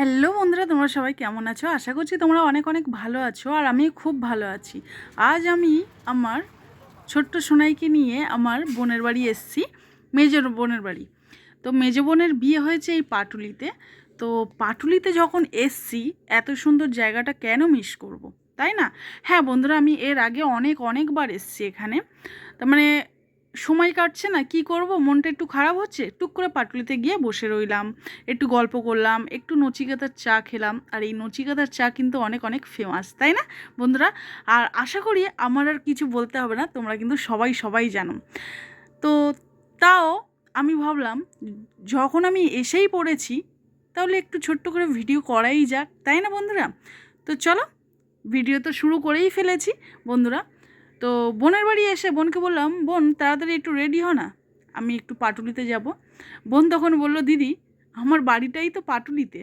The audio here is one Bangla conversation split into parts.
হ্যালো বন্ধুরা, তোমরা সবাই কেমন আছো? আশা করছি তোমরা অনেক অনেক ভালো আছো আর আমি খুব ভালো আছি। আজ আমি আমার ছোট্ট সোনাইকে নিয়ে আমার বোনের বাড়ি এসছি মেজর বোনের বাড়ি। তো মেজ বোনের বিয়ে হয়েছে এই পাটুলিতে। তো পাটুলিতে যখন এসছি, এত সুন্দর জায়গাটা কেন মিস করব। তাই না? হ্যাঁ বন্ধুরা, আমি এর আগে অনেক অনেকবার এসছি এখানে। তার মানে সময় কাটছে না, কি করব? মনটা একটু খারাপ হচ্ছে? টুক করে পাটুলিতে গিয়ে বসে রইলাম। একটু গল্প করলাম, একটু নচিকাতার চা খেলাম। আর এই নচিকাতার চা কিন্তু অনেক অনেক ফেমাস তাই না? বন্ধুরা, আর আশা করি আমার আর কিছু বলতে হবে না, তোমরা কিন্তু সবাই সবাই জানো। তো তাও আমি ভাবলাম, যখন আমি এসেই পড়েছি, তাহলে একটু ছোট্ট করে ভিডিও করাই যাক, তাই না বন্ধুরা? তো চলো, ভিডিও তো শুরু করেই ফেলেছি। বন্ধুরা তো বোনের বাড়ি এসে বোনকে বললাম, বোন, তাড়াতাড়ি একটু রেডি হ না। আমি একটু পাটুলিতে যাব। বোন তখন বলল, দিদি, আমার বাড়িটাই তো পাটুলিতে।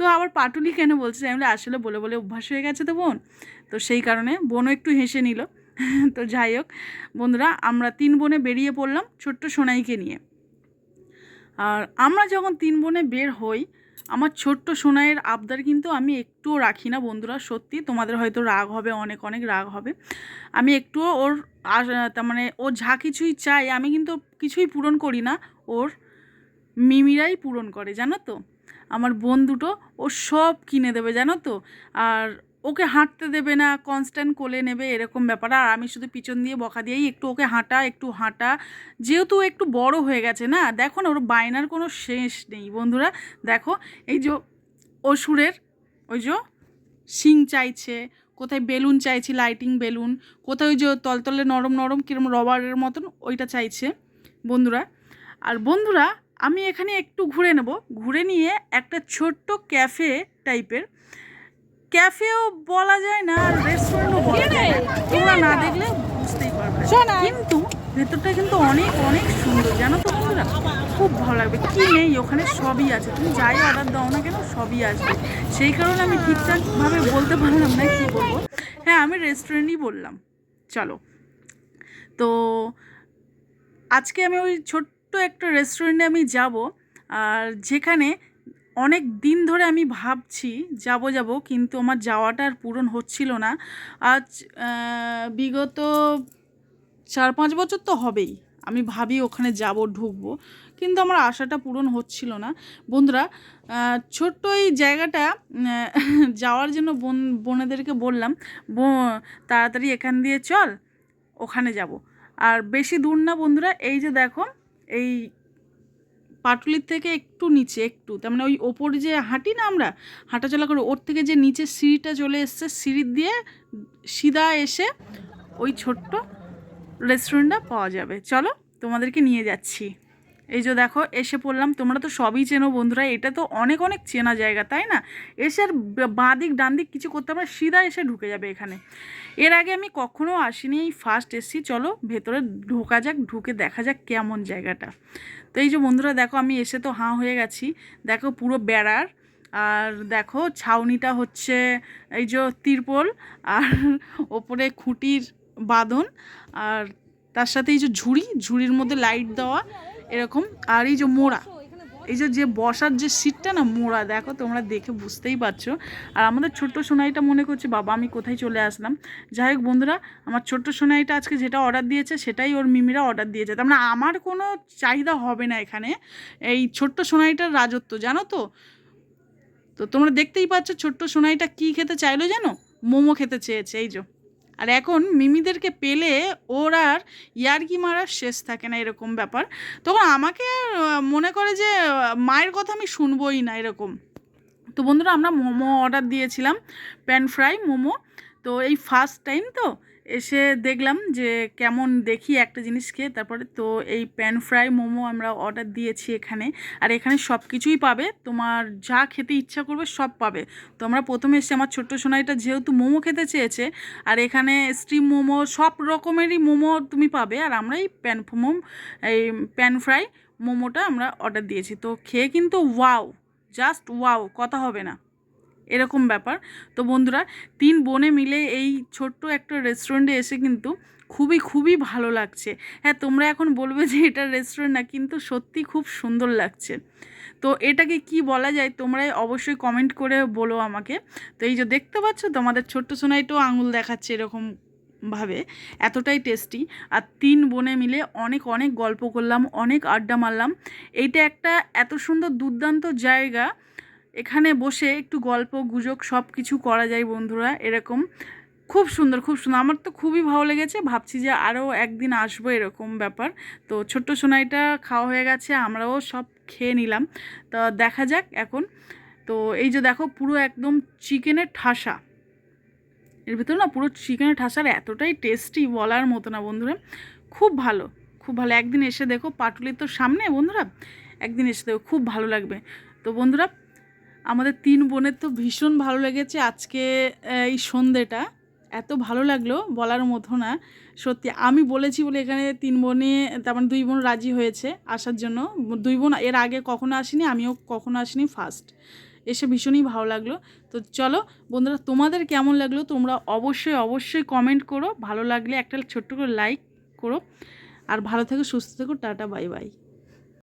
তো আবার পাটুলি কেন বলছে আমি আসলে বলে বলে অভ্যাস হয়ে গেছে তো বোন। তো সেই কারণে বোনও একটু হেসে নিল। তো যাই হোক, বন্ধুরা, আমরা তিন বোনে বেরিয়ে পড়লাম ছোট্ট সোনাইকে নিয়ে। আর আমরা যখন তিন বোনে বের হই আমার ছোট্ট সোনাইয়ের আবদার কিন্তু আমি একটুও রাখি না বন্ধুরা, সত্যি। তোমাদের হয়তো রাগ হবে, অনেক অনেক রাগ হবে। আমি একটুও ওর তার মানে ও যা কিছুই চাই আমি কিন্তু কিছুই পূরণ করি না। ওর মিমিরাই পূরণ করে, জানো তো? আমার বোন দুটো, ও সব কিনে দেবে, জানো তো? আর ওকে হাঁটতে দেবে না কনস্ট্যান্ট কোলে নেবে, এরকম ব্যাপার। আর আমি শুধু পিছন দিয়ে, বকা দিয়েই একটু ওকে হাঁটা, একটু হাঁটা। যেহেতু একটু বড় হয়ে গেছে না, দেখো না, ওর বায়নার কোনো শেষ নেই, বন্ধুরা। দেখো, এই যে অসুরের, ওই যে শিং চাইছে, কোথায় বেলুন চাইছে লাইটিং বেলুন, কোথায় ওই যে তলতলে নরম নরম কীরকম রবারের মতন, ওইটা চাইছে, বন্ধুরা। আর বন্ধুরা আমি এখানে একটু ঘুরে নেব। ঘুরে নিয়ে একটা ছোট্ট ক্যাফে টাইপের। ক্যাফেও বলা যায় না আর রেস্টুরেন্টও বলা যায় না। তোমরা না দেখলে বুঝতেই পারবে। না। কিন্তু ভেতরটা কিন্তু অনেক অনেক সুন্দর। জানো তো বন্ধুরা? খুব ভালো লাগবে। কি নেই? ওখানে সবই আছে। তুমি যাই অর্ডার দাও না কেন সবই আসবে। সেই কারণে আমি ঠিকঠাকভাবে বলতে পারলাম না কি বলব। হ্যাঁ আমি রেস্টুরেন্টই বললাম। চলো। তো আজকে আমি ওই ছোট্ট একটা রেস্টুরেন্টে আমি যাব, আর যেখানে অনেক দিন ধরে আমি ভাবছি যাব যাব, কিন্তু আমার যাওয়াটা আর পূরণ হচ্ছিল না। আজ বিগত চার পাঁচ বছর তো হবেই, আমি ভাবি ওখানে যাব, ঢুকবো, কিন্তু আমার আশাটা পূরণ হচ্ছিল না। বন্ধুরা ছোট্ট এই জায়গাটা যাওয়ার জন্য বোন, বোনেদেরকে বললাম তাড়াতাড়ি এখান দিয়ে চল, ওখানে যাব। আর বেশি দূর না বন্ধুরা, এই যে দেখো এই পাটুলির থেকে একটু নিচে, একটু। তার মানে ওই ওপর যে হাঁটি না আমরা, হাঁটাচলা করে, ওর থেকে যে নিচে সিঁড়িটা চলে এসছে, সিঁড়ি দিয়ে সিধা এসে ওই ছোট্ট রেস্টুরেন্টটা পাওয়া যাবে। চলো তোমাদেরকে নিয়ে যাচ্ছি। এই যে দেখো, এসে পড়লাম। তোমরা তো সবই চেনো বন্ধুরা, এটা তো অনেক অনেক চেনা জায়গা, তাই না? এসে আর বাঁ দিক ডান দিক কিছু করতে আমরা সিধা এসে ঢুকে যাবে এখানে। এর আগে আমি কখনো আসিনি, এই ফার্স্ট এসছি। চলো, ভেতরে ঢোকা যাক, ঢুকে দেখা যাক কেমন জায়গাটা। তো এই যে বন্ধুরা, দেখো, আমি এসে তো হাঁ হয়ে গেছি। দেখো, পুরো বেড়ার। আর দেখো, ছাউনিটা হচ্ছে এই যে তিরপল আর ওপরে খুঁটির বাঁধন। আর তার সাথে এই যে ঝুড়ি, ঝুড়ির মধ্যে লাইট দেওয়া। এরকম। আর এই যে মোড়া, এই যে যে বসার যে সিটটা না মোড়া, দেখো তোমরা দেখে বুঝতেই পারছ। আর আমাদের ছোট্ট সোনাইটা মনে করছে, বাবা, আমি কোথায় চলে আসলাম? যাই হোক বন্ধুরা, আমার ছোট্ট সোনাইটা আজকে যেটা অর্ডার দিয়েছে, সেটাই ওর মিমিরা অর্ডার দিয়েছে। তার মানে আমার কোনো চাহিদা হবে না এখানে। এই ছোট্ট সোনাইটার রাজত্ব, জানো তো? তো তোমরা দেখতেই পাচ্ছ ছোট্ট সোনাইটা কী খেতে চাইলো জানো? মোমো খেতে চেয়েছে, এই যে। আর এখন মিমিদেরকে পেলে ওর আর ইয়ার্কি মারার শেষ থাকে না এরকম ব্যাপার। তখন আমাকে মনে করে যে মায়ের কথা আমি শুনবই না এরকম। তো বন্ধুরা, আমরা মোমো অর্ডার দিয়েছিলাম, প্যান ফ্রাই, মোমো। তো এই ফার্স্ট টাইম তো এসে দেখলাম যে কেমন দেখি একটা জিনিস খেয়ে, তারপরে তো এই প্যান ফ্রাই মোমো আমরা অর্ডার দিয়েছি এখানে। আর এখানে সব কিছুই পাবে। তোমার যা খেতে ইচ্ছা করবে সব পাবে। তো আমরা প্রথমে এসে আমার ছোট্ট সোনাইটা যেহেতু মোমো খেতে চেয়েছে, আর এখানে স্টিম মোমো সব রকমেরই মোমো তুমি পাবে। আর আমরা এই প্যান মোম, এই প্যান ফ্রাই মোমোটা আমরা অর্ডার দিয়েছি। তো খেয়ে কিন্তু ওয়াও জাস্ট ওয়াও কথা হবে না। এরকম ব্যাপার। তো বন্ধুরা, তিন বোনে মিলে এই ছোট্ট একটা রেস্টুরেন্টে এসে কিন্তু খুবই খুবই ভালো লাগছে। হ্যাঁ তোমরা এখন বলবে যে এটা রেস্টুরেন্ট না, কিন্তু সত্যি খুব সুন্দর লাগছে। তো এটাকে কি বলা যায়, তোমরাই অবশ্যই কমেন্ট করে বলো আমাকে। তো এই যে দেখতে পাচ্ছ, তোমাদের ছোট্ট সোনাইটাও আঙুল দেখাচ্ছে এরকম ভাবে। এতটাই টেস্টি আর তিন বোনে মিলে অনেক অনেক গল্প করলাম, অনেক আড্ডা মারলাম। এইটা একটা এত সুন্দর, দুর্দান্ত জায়গা। এখানে বসে একটু গল্প, গুজব সব কিছু করা যায় বন্ধুরা, এরকম। খুব সুন্দর খুব সুন্দর। আমার তো খুবই ভালো লেগেছে। ভাবছি যে আরও একদিন আসব এরকম ব্যাপার। তো ছোট্ট সোনাইটা খাওয়া হয়ে গেছে, আমরাও সব খেয়ে নিলাম। তো দেখা যাক এখন। তো এই যে দেখো, পুরো একদম চিকেনের ঠাসা। এর ভিতরে না পুরো চিকেনের ঠাসার এতটাই টেস্টি বলার মতো না বন্ধুরা। খুব ভালো খুব ভালো। একদিন এসে দেখো, পাটুলির তো সামনে বন্ধুরা? একদিন এসে দেখো, খুব ভালো লাগবে। তো বন্ধুরা আমাদের তিন বোনের তো ভীষণ ভালো লেগেছে আজকে এই সন্ধেটা এত ভালো লাগল বলার মতো না। সত্যি, আমি বলেছি বলে এখানে তিন বোনে তার মানে দুই বোন রাজি হয়েছে আসার জন্য। দুই বোন এর আগে কখনো আসিনি, আমিও কখনো আসিনি ফার্স্ট এসে ভীষণই ভালো লাগল। তো চলো, বন্ধুরা, তোমাদের কেমন লাগল তোমরা অবশ্যই অবশ্যই কমেন্ট করো। ভালো লাগলে একটা ছোট্ট করে লাইক করো। আর ভালো থেকো, সুস্থ থেকো, টাটা বাই বাই